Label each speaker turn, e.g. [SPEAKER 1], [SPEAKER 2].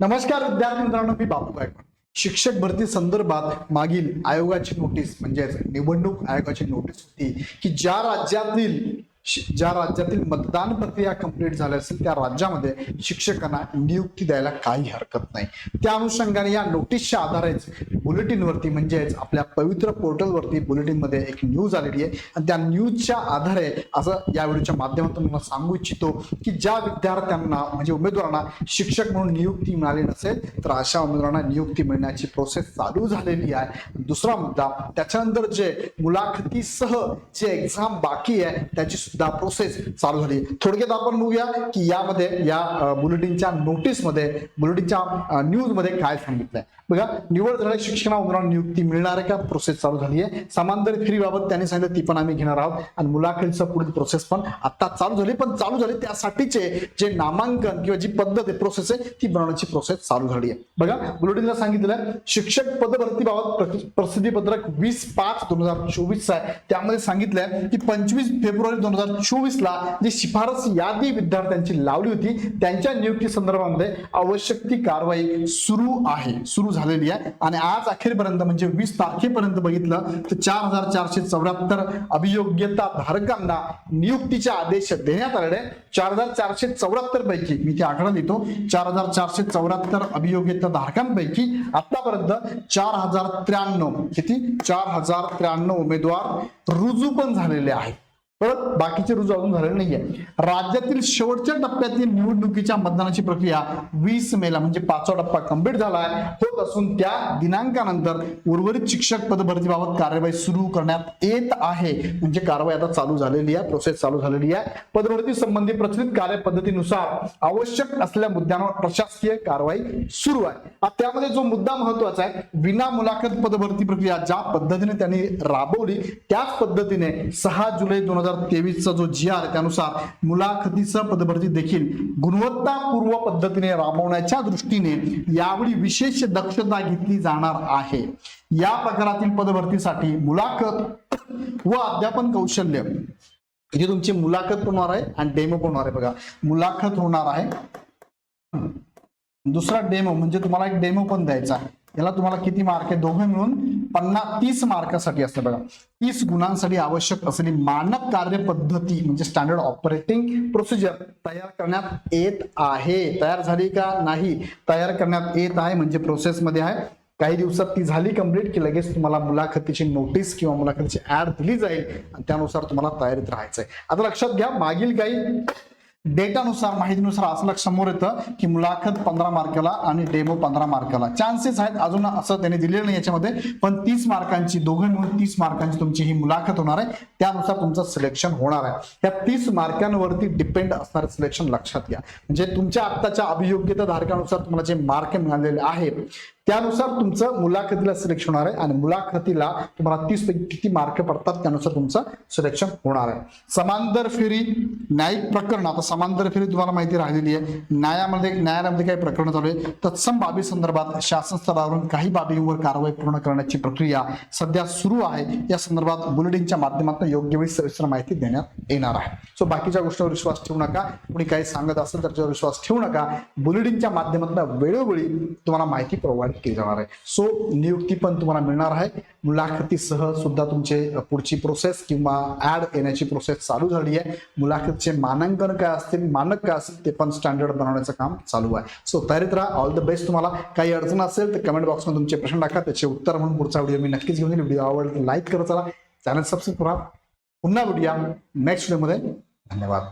[SPEAKER 1] नमस्कार विद्यार्थी मित्रांनो मी बापू गायकवाड. शिक्षक भरती संदर्भात मागील आयोगाची नोटीस म्हणजेच निवडणूक आयोगाची नोटीस होती की ज्या राज्यातील ज्या राज्यातील मतदान प्रक्रिया कंप्लीट झाली असेल त्या राज्यामध्ये शिक्षकांना नियुक्ती द्यायला काही हरकत नाही. त्या अनुषंगाने या नोटीसच्या आधारेच बुलेटिनवरती म्हणजेच आपल्या पवित्र पोर्टलवरती बुलेटिनमध्ये एक न्यूज आलेली आहे. आणि त्या न्यूजच्या आधारे असं या व्हिडिओच्या माध्यमातून मला सांगू इच्छितो की ज्या विद्यार्थ्यांना म्हणजे उमेदवारांना शिक्षक म्हणून नियुक्ती मिळाली नसेल तर अशा उमेदवारांना नियुक्ती मिळण्याची प्रोसेस चालू झालेली आहे. दुसरा मुद्दा त्याच्यानंतर जे मुलाखतीसह जे एक्झाम बाकी आहे त्याची सुद्धा प्रोसेस चालू झाली. थोडक्यात आपण बघूया की यामध्ये या अ, बुलेटिनच्या नोटीसमध्ये बुलेटिनच्या न्यूजमध्ये काय सांगितलंय. बघा निवड झालेल्या शिक्षणा उमेदवारांना नियुक्ती मिळणार आहे का? प्रोसेस चालू झाली आहे. समांतर फेरीबाबत त्यांनी सांगितलं ती पण आम्ही घेणार आहोत. आणि मुलाखतीचं पुढील प्रोसेस पण आता चालू झाली. पण चालू झाली त्यासाठीचे जे नामांकन किंवा जी पद्धत आहे प्रोसेस आहे ती बनवण्याची प्रोसेस चालू झाली आहे. बघा बुलेटिनला सांगितलं शिक्षक पदभरतीबाबत प्र- प्रसिद्धी पत्रक वीस पाच दोन हजार चोवीस आहे. त्यामध्ये सांगितलंय की पंचवीस फेब्रुवारी दोन हजार चोवीस ला जी शिफारस यादी विद्यार्थ्यांची लावली होती त्यांच्या नियुक्ती संदर्भामध्ये आवश्यक ती कारवाई सुरू आहे सुरू झालेली आहे. आणि आज अखेरपर्यंत म्हणजे वीस तारखेपर्यंत बघितलं तर चार हजार चारशे चौऱ्याहत्तर अभियोग्यता धारकांना नियुक्तीचे आदेश देण्यात आलेले चार हजार चारशे चौऱ्याहत्तर पैकी मी ते आकडा देतो चार हजार चारशे चौऱ्याहत्तर अभियोग्यता धारकांपैकी आतापर्यंत चार हजार त्र्याण्णव किती? चार हजार त्र्याण्णव उमेदवार रुजू पण झालेले आहेत. परत बाकीचे रुजू अजून झालेले नाहीये. राज्यातील शेवटच्या टप्प्यातील निवडणुकीच्या मतदानाची प्रक्रिया वीस मेला म्हणजे पाचवा टप्पा कंप्लीट झालाय. होत असून त्या दिनांकानंतर उर्वरित शिक्षक पदभरतीबाबत कार्यवाही सुरू करण्यात येत आहे. म्हणजे कारवाई आता चालू झालेली आहे प्रोसेस चालू झालेली आहे. पदभरती संबंधी प्रचलित कार्यपद्धतीनुसार आवश्यक असलेल्या मुद्द्यांवर प्रशासकीय कारवाई सुरू आहे. त्यामध्ये जो मुद्दा महत्त्वाचा आहे विना मुलाखत पदभरती प्रक्रिया ज्या पद्धतीने त्यांनी राबवली त्याच पद्धतीने सहा जुलै दोन हजार तेवीसचा जो जी आर त्यानुसार मुलाखतीचं पदभरती देखील गुणवत्तापूर्व पद्धतीने राबवण्याच्या दृष्टीने यावेळी विशेष दक्षता घेतली जाणार आहे. या प्रकारातील पदभरतीसाठी मुलाखत व अध्यापन कौशल्य. इथे तुमची मुलाखत पण होणार आहे आणि डेमो पण होणार आहे बघा. मुलाखत होणार आहे. दुसरा डेमो म्हणजे तुम्हाला एक डेमो पण द्यायचा आहे. याला तुम्हाला किती मार्क आहे? दोघे मिळून पन्नास तीस मार्कासाठी असतं बघा. तीस गुणांसाठी आवश्यक असलेली मानक कार्यपद्धती म्हणजे स्टँडर्ड ऑपरेटिंग प्रोसिजर तयार करण्यात येत आहे. तयार झाली का नाही? तयार करण्यात येत आहे म्हणजे प्रोसेसमध्ये आहे. काही दिवसात ती झाली कंप्लीट की लगेच तुम्हाला मुलाखतीची नोटीस किंवा मुलाखतीची ऍड दिली जाईल आणि त्यानुसार तुम्हाला तयारीत राहायचंय. आता लक्षात घ्या मागील काही डेटानुसार माहितीनुसार असं लक्ष समोर येतं की मुलाखत पंधरा मार्काला आणि डेमो पंधरा मार्काला. चान्सेस आहेत अजून असं त्यांनी दिलेलं नाही याच्यामध्ये पण तीस मार्कांची दोघं मिळून तीस मार्कांची तुमची ही मुलाखत होणार आहे. त्यानुसार तुमचं सिलेक्शन होणार आहे. त्या तीस मार्कांवरती डिपेंड असणारे सिलेक्शन लक्षात घ्या. म्हणजे तुमच्या आत्ताच्या अभियोग्यता धारकानुसार तुम्हाला जे मार्क मिळालेले आहेत त्यानुसार तुमचं मुलाखतीला सिलेक्शन होणार आहे. आणि मुलाखतीला तुम्हाला तीस पैकी किती मार्क पडतात त्यानुसार तुमचं सिलेक्शन होणार आहे. समांतर फेरी न्यायिक प्रकरण. आता समांतर फेरी तुम्हाला माहिती राहिलेली आहे. न्यायामध्ये न्यायालयामध्ये काही प्रकरण चालू आहे. तत्सम बाबी संदर्भात शासन स्तरावरून काही बाबींवर कारवाई पूर्ण करण्याची प्रक्रिया सध्या सुरू आहे. या संदर्भात बुलेटिनच्या माध्यमातून योग्य वेळी सविस्तर माहिती देण्यात येणार आहे. सो बाकीच्या गोष्टीवर विश्वास ठेवू नका. कुणी काही सांगत असेल तर त्याच्यावर विश्वास ठेवू नका. बुलेटिनच्या माध्यमातून वेळोवेळी तुम्हाला माहिती प्रोव्हाइड केली जाणार आहे. सो नियुक्ती पण तुम्हाला मिळणार आहे. मुलाखतीसह सुद्धा तुमचे पुढची प्रोसेस किंवा ऍड येण्याची प्रोसेस चालू झाली आहे. मुलाखतीचे मानांकन काय असतील मानक काय असतील ते पण स्टँडर्ड बनवण्याचं काम चालू आहे. सो तयारीत राहा. ऑल द बेस्ट तुम्हाला. काही अडचण असेल तर कमेंट बॉक्समध्ये तुमचे प्रश्न टाका. त्याचे उत्तर म्हणून पुढचा व्हिडिओ मी नक्कीच घेऊन येईल. व्हिडिओ आवडला लाईक करत चला. चॅनल सबस्क्राईब करा. पुन्हा भेटूया नेक्स्ट व्हिडिओमध्ये धन्यवाद.